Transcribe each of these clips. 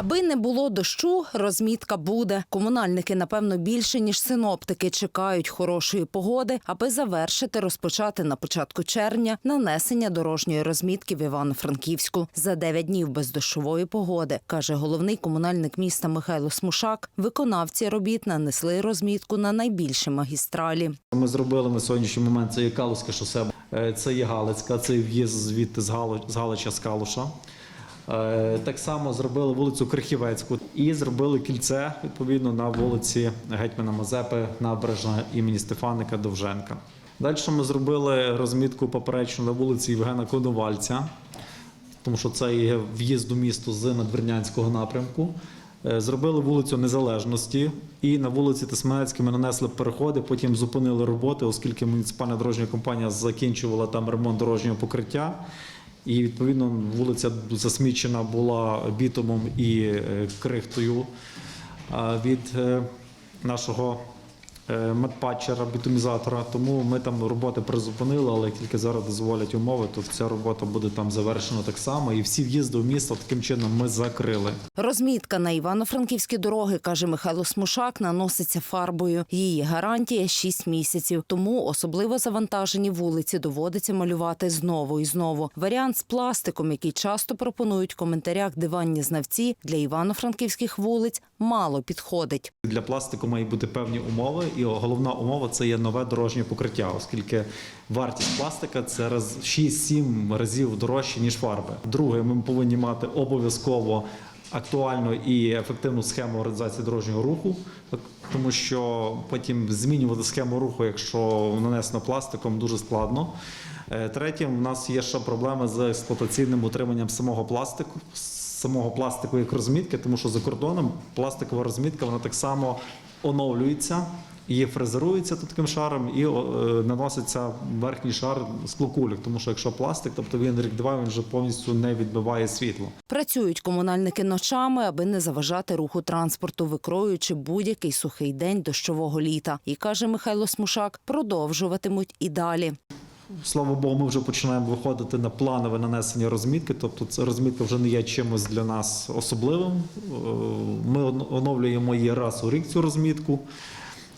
Аби не було дощу, розмітка буде. Комунальники, напевно, більше ніж синоптики чекають хорошої погоди, аби завершити розпочати на початку червня нанесення дорожньої розмітки в Івано-Франківську за 9 днів без дощової погоди, каже головний комунальник міста Михайло Смушак. Виконавці робіт нанесли розмітку на найбільші магістралі. Ми зробили на сьогоднішній момент це є Калуське шосе, е, це є Галицька, це в'їзд звідти з Галича з Калуша. Е, Так само зробили вулицю Крихівецьку і зробили кільце відповідно на вулиці Гетьмана Мазепи, набережна імені Стефаника Довженка. Далі ми зробили розмітку поперечну на вулиці Євгена Коновальця, тому що це є в'їзд до місту з надвірнянського напрямку. Е, Зробили вулицю Незалежності і на вулиці Тисменецькій ми нанесли переходи, потім зупинили роботи, оскільки муніципальна дорожня компанія закінчувала там ремонт дорожнього покриття. І відповідно вулиця засмічена була бітумом і е, крихтою від е, нашого е, медпатчера, бітумізатора. Тому ми там роботи призупинили, але тільки зараз дозволять умови, то ця робота буде там завершена так само. І всі в'їзди в місто таким чином ми закрили. Розмітка на івано-франківські дороги, каже Михайло Смушак, наноситься фарбою. Її гарантія 6 місяців. Тому особливо завантажені вулиці доводиться малювати знову і знову. Варіант з пластиком, який часто пропонують в коментарях диванні знавці, для івано-франківських вулиць мало підходить. Для пластику мають бути певні умови, і головна умова це є нове дорожнє покриття, оскільки вартість пластика це раз 6-7 разів дорожче ніж фарби. Друге, ми повинні мати обов'язково актуальну і ефективну схему організації дорожнього руху, тому що потім змінювати схему руху, якщо нанесено пластиком, дуже складно. Е, Третє, у нас є ще проблеми з експлуатаційним утриманням самого пластику, самого пластику як розмітки, тому що за кордоном пластикова розмітка вона так само оновлюється. Її фрезерується таким шаром і е, наноситься верхній шар склокулік, тому що якщо пластик, тобто він рік-два він вже повністю не відбиває світло. Працюють комунальники ночами, аби не заважати руху транспорту, викроюючи будь-який сухий день дощового літа. І каже Михайло Смушак, продовжуватимуть і далі. Слава Богу, ми вже починаємо виходити на планове нанесення розмітки. Тобто, ця розмітка вже не є чимось для нас особливим. Е, Ми оновлюємо її раз у рік цю розмітку.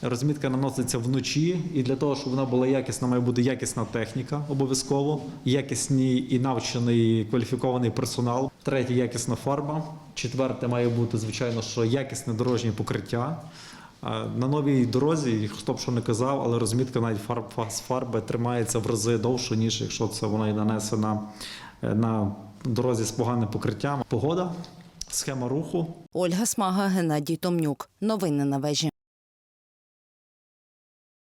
Розмітка наноситься вночі, і для того, щоб вона була якісна, має бути якісна техніка обов'язково, якісний і навчений кваліфікований персонал. Третє якісна фарба. Четверте має бути, звичайно, що якісне дорожнє покриття. На новій дорозі, хто б що не казав, але розмітка навіть фарб, фарби тримається в рази довше, ніж якщо це вона і нанесена на дорозі з поганим покриттям. Погода, схема руху, Ольга Смага, Геннадій Томнюк. Новини на вежі.